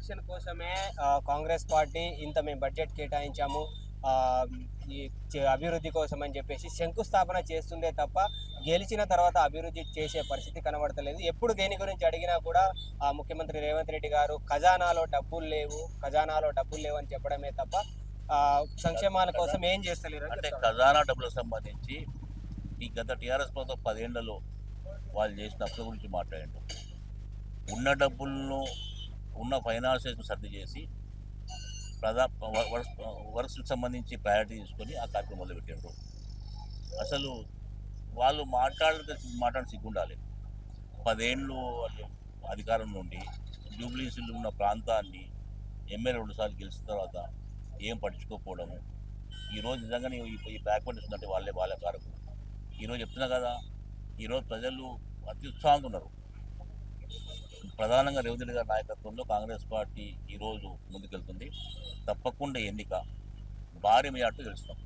Election కోసమే Congress party ఇంత మేము బడ్జెట్ కేటాయించాము ఈ అభివృద్ధి కోసం అని చెప్పేసి శంకుస్థాపన చేస్తుందే తప్ప గెలిచిన తర్వాత అభివృద్ధి చేసే పరిస్థితి కనబడతలేదు ఎప్పుడు దేని గురించి అడిగినా కూడా ఆ, ముఖ్యమంత్రి రేవంత్ రెడ్డి గారు ఖజానాలో డబ్బులు లేవు ఖజానాలో డబ్బులు లేవు అని చెప్పడమే తప్ప ఆ, సంక్షేమాల కోసం ఏం చేస్తలేరు అంటే. ఖజానా డబ్బులకు సంబంధించి ఈ గత టీఆర్ఎస్ ప్రభుత్వం పదేళ్ళలో వాళ్ళు చేసిన అప్పుల గురించి మాట్లాడిండు ఉన్న డబ్బులను ఉన్న ఫైనాన్షియల్స్ సర్ది చేసి ప్రధా వర్క్స్కి సంబంధించి ప్రయారిటీ తీసుకొని ఆ కార్యక్రమం మొదలుపెట్టారు. అసలు వాళ్ళు మాట్లాడితే మాట్లాడి సిగ్గుండాలి. పదేళ్ళు వాళ్ళు అధికారం నుండి జూబ్లీసీలు ఉన్న ప్రాంతాన్ని ఎమ్మెల్యే రెండుసార్లు గెలిచిన తర్వాత ఏం పట్టించుకోకపోవడము. ఈరోజు నిజంగానే ఈ ఈ బ్యాక్వర్డ్ ఉందంటే వాళ్ళే వాళ్ళే ఈరోజు చెప్తున్నా కదా ఈరోజు ప్రజలు అత్యుత్సాహంగా ఉన్నారు. ప్రధానంగా రేవంత్ రెడ్డి గారి నాయకత్వంలో కాంగ్రెస్ పార్టీ ఈరోజు ముందుకెళ్తుంది. తప్పకుండా ఎన్నిక భారీ మెజార్టీ గెలుస్తాం.